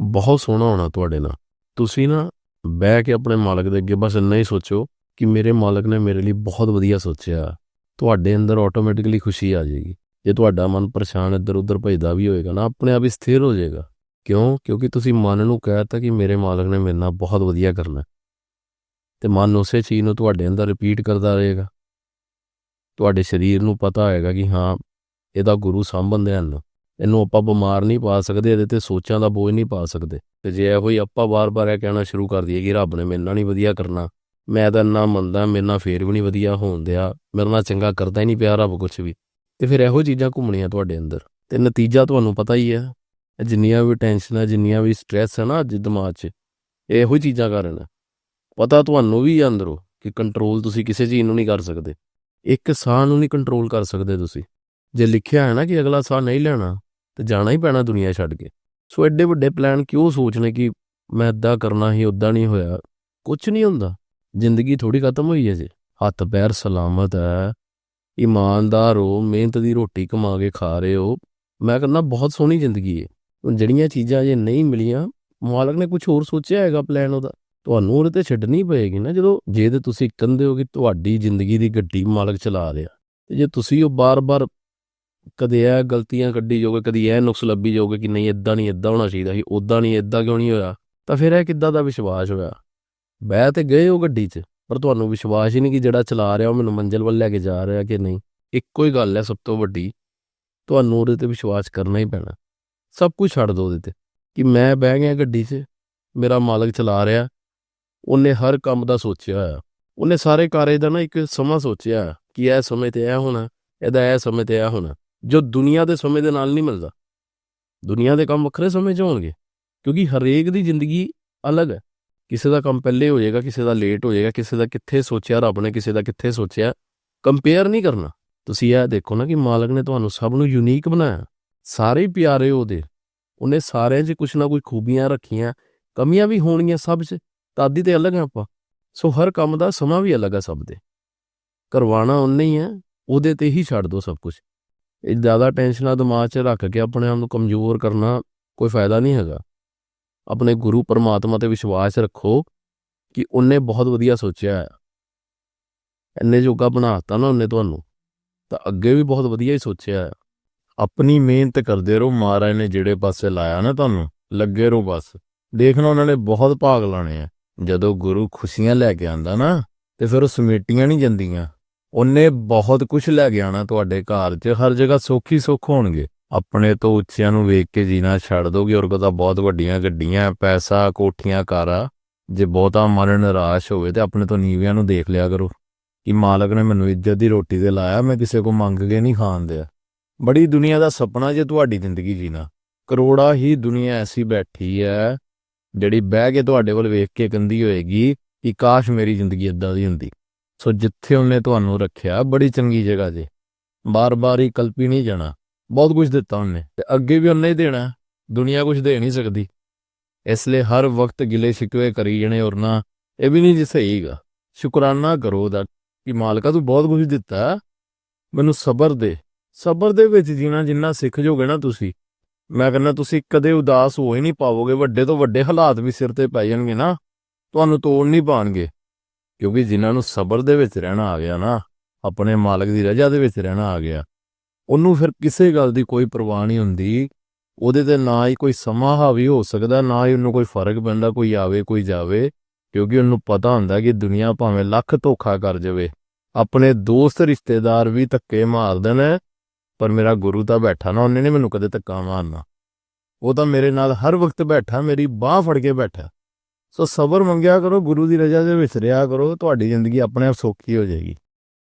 ਬਹੁਤ ਸੋਹਣਾ ਹੋਣਾ ਤੁਹਾਡੇ ਨਾਲ। ਤੁਸੀਂ ਨਾ ਬਹਿ ਕੇ ਆਪਣੇ ਮਾਲਕ ਦੇ ਅੱਗੇ ਬਸ ਇੰਨਾ ਹੀ ਸੋਚੋ ਕਿ ਮੇਰੇ ਮਾਲਕ ਨੇ ਮੇਰੇ ਲਈ ਬਹੁਤ ਵਧੀਆ ਸੋਚਿਆ। ਤੁਹਾਡੇ ਅੰਦਰ ਆਟੋਮੈਟਿਕਲੀ ਖੁਸ਼ੀ ਆ ਜਾਏਗੀ। ਜੇ ਤੁਹਾਡਾ ਮਨ ਪਰੇਸ਼ਾਨ ਇੱਧਰ ਉੱਧਰ ਭਜਦਾ ਵੀ ਹੋਏਗਾ ਨਾ, ਆਪਣੇ ਆਪ ਹੀ ਸਥਿਰ ਹੋ ਜਾਏਗਾ। ਕਿਉਂ? ਕਿਉਂਕਿ ਤੁਸੀਂ ਮਨ ਨੂੰ ਕਹਿਤਾ ਕਿ ਮੇਰੇ ਮਾਲਕ ਨੇ ਮੇਰੇ ਨਾਲ ਬਹੁਤ ਵਧੀਆ ਕਰਨਾ। ਤੇ ਮਨ ਉਸੇ ਚੀਜ਼ ਨੂੰ ਤੁਹਾਡੇ ਅੰਦਰ ਰਿਪੀਟ ਕਰਦਾ ਰਹੇਗਾ। ਤੁਹਾਡੇ ਸਰੀਰ ਨੂੰ ਪਤਾ ਹੋਏਗਾ ਕਿ ਹਾਂ, ਇਹਦਾ ਗੁਰੂ ਸਾਂਭਣ ਹਨ। ਇਹਨੂੰ ਆਪਾਂ ਬਿਮਾਰ ਨਹੀਂ ਪਾ ਸਕਦੇ, ਇਹਦੇ ਤੇ ਸੋਚਾਂ ਦਾ ਬੋਝ ਨਹੀਂ ਪਾ ਸਕਦੇ। ਤੇ ਜੇ ਇਹੋ ਹੀ ਆਪਾਂ ਵਾਰ-ਵਾਰ ਇਹ ਕਹਿਣਾ ਸ਼ੁਰੂ ਕਰ ਦਈਏ ਕਿ ਰੱਬ ਨੇ ਮੇਰੇ ਨਾਲ ਨਹੀਂ ਵਧੀਆ ਕਰਨਾ, ਮੈਂ ਤਾਂ ਇੰਨਾ ਮੰਨਦਾ, ਮੇਰੇ ਨਾਲ ਫੇਰ ਵੀ ਨਹੀਂ ਵਧੀਆ ਹੋਣ ਦਿਆ, ਮੇਰੇ ਨਾਲ ਚੰਗਾ ਕਰਦਾ ਹੀ ਨਹੀਂ ਪਿਆ ਰੱਬ ਕੁਝ ਵੀ। ਤੇ ਫਿਰ ਇਹੋ ਚੀਜ਼ਾਂ ਘੁੰਮਣੀਆਂ ਤੁਹਾਡੇ ਅੰਦਰ। ਤੇ ਨਤੀਜਾ ਤੁਹਾਨੂੰ ਪਤਾ ਹੀ ਹੈ, ਇਹ ਜਿੰਨੀਆਂ ਵੀ ਟੈਨਸ਼ਨਾਂ, ਜਿੰਨੀਆਂ ਵੀ ਸਟ੍ਰੈਸ ਹੈ ਨਾ ਅੱਜ ਦਿਮਾਗ 'ਚ, ਇਹੋ ਹੀ ਚੀਜ਼ਾਂ ਕਾਰਨ ਪਤਾ ਤੁਹਾਨੂੰ ਵੀ ਹੈ ਅੰਦਰੋਂ ਕਿ ਕੰਟਰੋਲ ਤੁਸੀਂ ਕਿਸੇ ਚੀਜ਼ ਨੂੰ ਨਹੀਂ ਕਰ ਸਕਦੇ। ਇੱਕ ਸਾਹ ਨੂੰ ਨਹੀਂ ਕੰਟਰੋਲ ਕਰ ਸਕਦੇ ਤੁਸੀਂ। ਜੇ ਲਿਖਿਆ ਹੈ ਨਾ ਕਿ ਅਗਲਾ ਸਾਹ ਨਹੀਂ ਲੈਣਾ ਤੇ ਜਾਣਾ ਹੀ ਪੈਣਾ ਦੁਨੀਆ ਛੱਡ ਕੇ। ਸੋ ਐਡੇ ਵੱਡੇ ਪਲਾਨ ਕਿਉਂ ਸੋਚਣੇ ਕਿ ਮੈਂ ਇਦਾਂ ਕਰਨਾ ਹੀ ਉਦਾਂ ਨਹੀਂ ਹੋਇਆ? ਕੁਝ ਨਹੀਂ ਹੁੰਦਾ। ਜ਼ਿੰਦਗੀ ਥੋੜੀ ਖਤਮ ਹੋਈ ਹੈ ਜੀ। ਹੱਥ ਪੈਰ ਸਲਾਮਤ ਹੈ। ਇਮਾਨਦਾਰ ਹੋ, ਮਿਹਨਤ ਦੀ ਰੋਟੀ ਕਮਾ ਕੇ ਖਾ ਰਹੇ ਹੋ। ਮੈਂ ਕਹਿੰਦਾ ਬਹੁਤ ਸੋਹਣੀ ਜ਼ਿੰਦਗੀ ਹੈ ਹੁਣ ਜਿਹੜੀਆਂ ਚੀਜ਼ਾਂ ਜੇ ਨਹੀਂ ਮਿਲੀਆਂ, ਮਾਲਕ ਨੇ ਕੁਝ ਹੋਰ ਸੋਚਿਆ ਹੈਗਾ ਪਲਾਨ ਉਹਦਾ? ਤੁਹਾਨੂੰ ਉਹਦੇ ਤੇ ਛੱਡਣੀ ਪਏਗੀ ਨਾ। ਜਦੋਂ ਜੇ ਤੇ ਤੁਸੀਂ ਕਹਿੰਦੇ ਹੋ ਕਿ ਤੁਹਾਡੀ ਜ਼ਿੰਦਗੀ ਦੀ ਗੱਡੀ ਮਾਲਕ ਚਲਾ ਰਿਹਾ। ਤੇ ਜੇ ਤੁਸੀਂ ਉਹ ਬਾਰ-ਬਾਰ ਕਦੇ ਇਹ ਗਲਤੀਆਂ ਕੱਢੀ ਜਾਓਗੇ ਕਦੀ ਇਹ ਨੁਕਸ ਲੱਭੀ ਜਾਓਗੇ ਕਿ ਨਹੀਂ ਇਦਾਂ ਨਹੀਂ ਇਦਾਂ ਹੋਣਾ ਚਾਹੀਦਾ ਸੀ ਉਦਾਂ ਨਹੀਂ ਇਦਾਂ ਕਿਉਂ ਨਹੀਂ ਹੋਇਆ? ਤਾਂ ਫਿਰ ਇਹ ਕਿੱਦਾਂ ਦਾ ਵਿਸ਼ਵਾਸ ਹੋਇਆ? ਬਹਿ ਤੇ ਗਏ ਹੋ ਗੱਡੀ 'ਚ, ਪਰ ਤੁਹਾਨੂੰ ਵਿਸ਼ਵਾਸ ਹੀ ਨਹੀਂ ਕਿ ਜਿਹੜਾ ਚਲਾ ਰਿਹਾ ਉਹ ਮੈਨੂੰ ਮੰਜ਼ਿਲ ਵੱਲ ਲੈ ਕੇ ਜਾ ਰਿਹਾ ਕਿ ਨਹੀਂ। ਇੱਕੋ ਹੀ ਗੱਲ ਹੈ ਸਭ ਤੋਂ ਵੱਡੀ, ਤੁਹਾਨੂੰ ਉਹਦੇ ਤੇ ਵਿਸ਼ਵਾਸ ਕਰਨਾ ਹੀ ਪੈਣਾ। ਸਭ ਕੁਝ ਛੱਡ ਦਿਓ ਉਹਦੇ ਤੇ, ਕਿ ਮੈਂ ਬਹਿ ਗਿਆ ਗੱਡੀ 'ਚ, ਮੇਰਾ ਮਾਲਕ ਚਲਾ ਰਿਹਾ, ਉਹਨੇ ਹਰ ਕੰਮ ਦਾ ਸੋਚਿਆ ਹੋਇਆ। ਉਹਨੇ ਸਾਰੇ ਕਾਰਜ ਦਾ ਨਾ ਇੱਕ ਸਮਾਂ ਸੋਚਿਆ ਹੋਇਆ ਕਿ ਇਹ ਸਮੇਂ ਤੇ ਇਹ ਹੋਣਾ, ਇਹਦਾ ਇਹ ਸਮੇਂ ਤੇ ਇਹ ਹੋਣਾ। ਜੋ ਦੁਨੀਆ ਦੇ ਸਮੇਂ ਦੇ ਨਾਲ ਨਹੀਂ ਮਿਲਦਾ। ਦੁਨੀਆ ਦੇ ਕੰਮ ਵੱਖਰੇ ਸਮੇਂ 'ਚ ਹੋਣਗੇ, ਕਿਉਂਕਿ ਹਰੇਕ ਦੀ ਜ਼ਿੰਦਗੀ ਅਲੱਗ ਹੈ। ਕਿਸੇ ਦਾ ਕੰਮ ਪਹਿਲੇ ਹੋ ਜਾਏਗਾ, ਕਿਸੇ ਦਾ ਲੇਟ ਹੋ ਜਾਏਗਾ, ਕਿਸੇ ਦਾ ਕਿੱਥੇ ਸੋਚਿਆ ਰੱਬ ਨੇ, ਕਿਸੇ ਦਾ ਕਿੱਥੇ ਸੋਚਿਆ। ਕੰਪੇਅਰ ਨਹੀਂ ਕਰਨਾ। ਤੁਸੀਂ ਇਹ ਦੇਖੋ ਨਾ ਕਿ ਮਾਲਕ ਨੇ ਤੁਹਾਨੂੰ ਸਭ ਨੂੰ ਯੂਨੀਕ ਬਣਾਇਆ। ਸਾਰੇ ਪਿਆਰੇ ਉਹਦੇ। ਉਹਨੇ ਸਾਰਿਆਂ 'ਚ ਕੁਛ ਨਾ ਕੋਈ ਖੂਬੀਆਂ ਰੱਖੀਆਂ। ਕਮੀਆਂ ਵੀ ਹੋਣਗੀਆਂ ਸਭ 'ਚ। ਤਾਦੀ ਤੇ ਅਲੱਗ ਹੈ ਆਪਾਂ। ਸੋ ਹਰ ਕੰਮ ਦਾ ਸਮਾਂ ਵੀ ਅਲੱਗ ਹੈ ਸਭ ਦੇ। ਕਰਵਾਣਾ ਉਹਨੇ ਹੀ ਹੈ ਉਹਦੇ ਤੇ ਹੀ ਛੱਡ ਦੋ ਸਭ ਕੁਝ ਇਹ ਜ਼ਿਆਦਾ ਟੈਨਸ਼ਨਾਂ ਦਿਮਾਗ 'ਚ ਰੱਖ ਕੇ ਆਪਣੇ ਆਪ ਨੂੰ ਕਮਜ਼ੋਰ ਕਰਨਾ ਕੋਈ ਫਾਇਦਾ ਨਹੀਂ ਹੈਗਾ। ਆਪਣੇ ਗੁਰੂ ਪਰਮਾਤਮਾ ਤੇ ਵਿਸ਼ਵਾਸ ਰੱਖੋ ਕਿ ਉਹਨੇ ਬਹੁਤ ਵਧੀਆ ਸੋਚਿਆ ਹੈ ਇੰਨੇ ਜੋਗਾ ਬਣਾਤਾ ਨਾ ਉਹਨੇ ਤੁਹਾਨੂੰ, ਤਾਂ ਅੱਗੇ ਵੀ ਬਹੁਤ ਵਧੀਆ ਹੀ ਸੋਚਿਆ ਹੈ ਆਪਣੀ ਮਿਹਨਤ ਕਰਦੇ ਰਹੋ ਮਹਾਰਾਜ ਨੇ ਜਿਹੜੇ ਪਾਸੇ ਲਾਇਆ ਨਾ ਤੁਹਾਨੂੰ, ਲੱਗੇ ਰਹੋ ਬਸ। ਦੇਖਣਾ ਉਹਨਾਂ ਨੇ ਬਹੁਤ ਭਾਗ ਲਾਣੇ ਆ। ਜਦੋਂ ਗੁਰੂ ਖੁਸ਼ੀਆਂ ਲੈ ਕੇ ਆਂਦਾ ਨਾ, ਤੇ ਫਿਰ ਉਹ ਸਮੇਟੀਆਂ ਨਹੀਂ ਜਾਂਦੀਆਂ। ਉਹਨੇ ਬਹੁਤ ਕੁਝ ਲੈ ਕੇ ਆਣਾ ਤੁਹਾਡੇ ਘਰ 'ਚ, ਹਰ ਜਗ੍ਹਾ ਸੌਖੀ ਸੁੱਖ ਹੋਣਗੇ। ਆਪਣੇ ਤੋਂ ਉੱਚਿਆਂ ਨੂੰ ਵੇਖ ਕੇ ਜੀਣਾ ਛੱਡ ਦੋਗੇ ਔਰ ਕਦਾ ਬਹੁਤ ਵੱਡੀਆਂ ਗੱਡੀਆਂ, ਪੈਸਾ, ਕੋਠੀਆਂ, ਕਾਰਾਂ, ਜੇ ਬਹੁਤਾ ਮਨ ਨਿਰਾਸ਼ ਹੋਵੇ ਤੇ ਆਪਣੇ ਤੋਂ ਨੀਵਿਆਂ ਨੂੰ ਦੇਖ ਲਿਆ ਕਰੋ। ਕਿ ਮਾਲਕ ਨੇ ਮੈਨੂੰ ਇੱਜ਼ਤ ਦੀ ਰੋਟੀ ਤੇ ਲਾਇਆ, ਮੈਂ ਕਿਸੇ ਕੋ ਮੰਗ ਕੇ ਨਹੀਂ ਖਾਣ ਦਿਆ। ਬੜੀ ਦੁਨੀਆ ਦਾ ਸੁਪਨਾ ਜੇ ਤੁਹਾਡੀ ਜ਼ਿੰਦਗੀ ਜੀਣਾ। ਕਰੋੜਾ ਹੀ ਦੁਨੀਆ ਐਸੀ ਬੈਠੀ ਹੈ ਜਿਹੜੀ ਬਹਿ ਕੇ ਤੁਹਾਡੇ ਵੱਲ ਵੇਖ ਕੇ ਕੰਦੀ ਹੋਏਗੀ ਕਿ ਕਾਸ਼ ਮੇਰੀ ਜ਼ਿੰਦਗੀ ਇਦਾਂ ਦੀ ਹੁੰਦੀ। ਸੋ ਜਿੱਥੇ ਉਹਨੇ ਤੁਹਾਨੂੰ ਰੱਖਿਆ, ਬੜੀ ਚੰਗੀ ਜਗ੍ਹਾ ਜੇ। ਬਾਰ-ਬਾਰ ਹੀ ਕਲਪੀ ਨਹੀਂ ਜਾਣਾ। ਬਹੁਤ ਕੁਝ ਦਿੱਤਾ ਉਹਨੇ। ਤੇ ਅੱਗੇ ਵੀ ਉਹਨੇ ਹੀ ਦੇਣਾ। ਦੁਨੀਆ ਕੁਝ ਦੇ ਨਹੀਂ ਸਕਦੀ। ਇਸ ਲਈ ਹਰ ਵਕਤ ਗਿਲੇ ਸ਼ਿਕਵੇ ਕਰੀ ਜਣੇ ਔਰ ਨਾ, ਇਹ ਵੀ ਨਹੀਂ ਜੀ ਸਹੀਗਾ ਸ਼ੁਕਰਾਨਾ ਕਰੋ ਉਹਦਾ ਕਿ ਮਾਲਕਾ ਤੂੰ ਬਹੁਤ ਕੁਝ ਦਿੱਤਾ। ਮੈਨੂੰ ਸਬਰ ਦੇ। ਸਬਰ ਦੇ ਵਿੱਚ ਜੀਣਾ ਜਿੰਨਾ ਸਿੱਖ ਜੋਗੇ ਨਾ ਤੁਸੀਂ, ਮੈਂ ਕਹਿੰਦਾ ਤੁਸੀਂ ਕਦੇ ਉਦਾਸ ਹੋ ਹੀ ਨਹੀਂ ਪਾਵੋਗੇ। ਵੱਡੇ ਤੋਂ ਵੱਡੇ ਹਾਲਾਤ ਵੀ ਸਿਰ ਤੇ ਪੈ ਜਾਣਗੇ ਨਾ। ਤੁਹਾਨੂੰ ਤੋੜ ਨਹੀਂ ਪਾਣਗੇ। ਕਿਉਂਕਿ ਜਿਨ੍ਹਾਂ ਨੂੰ ਸਬਰ ਦੇ ਵਿੱਚ ਰਹਿਣਾ ਆ ਗਿਆ ਨਾ, ਆਪਣੇ ਮਾਲਕ ਦੀ ਰਜ਼ਾ ਦੇ ਵਿੱਚ ਰਹਿਣਾ ਆ ਗਿਆ, ਉਹਨੂੰ ਫਿਰ ਕਿਸੇ ਗੱਲ ਦੀ ਕੋਈ ਪਰਵਾਹ ਨਹੀਂ ਹੁੰਦੀ। ਉਹਦੇ ਤੇ ਨਾ ਹੀ ਕੋਈ ਸਮਾਂ ਹਾਵੀ ਹੋ ਸਕਦਾ, ਨਾ ਹੀ ਉਹਨੂੰ ਕੋਈ ਫ਼ਰਕ ਪੈਂਦਾ, ਕੋਈ ਆਵੇ, ਕੋਈ ਜਾਵੇ, ਕਿਉਂਕਿ ਉਹਨੂੰ ਪਤਾ ਹੁੰਦਾ ਕਿ ਦੁਨੀਆ ਭਾਵੇਂ ਲੱਖ ਧੋਖਾ ਕਰ ਜਾਵੇ। ਆਪਣੇ ਦੋਸਤ ਰਿਸ਼ਤੇਦਾਰ ਵੀ ਧੱਕੇ ਮਾਰਦੇ ਨੇ, ਪਰ ਮੇਰਾ ਗੁਰੂ ਤਾਂ ਬੈਠਾ ਨਾ, ਉਹਨੇ ਨੇ ਮੈਨੂੰ ਕਦੇ ਧੱਕਾ ਮਾਰਨਾ। ਉਹ ਤਾਂ ਮੇਰੇ ਨਾਲ ਹਰ ਵਕਤ ਬੈਠਾ, ਮੇਰੀ ਬਾਹ ਫੜ ਕੇ ਬੈਠਾ। ਸੋ ਸਬਰ ਮੰਗਿਆ ਕਰੋ, ਗੁਰੂ ਦੀ ਰਜ਼ਾ ਦੇ ਵਿੱਚ ਰਿਹਾ ਕਰੋ, ਤੁਹਾਡੀ ਜ਼ਿੰਦਗੀ ਆਪਣੇ ਆਪ ਸੌਖੀ ਹੋ ਜਾਏਗੀ।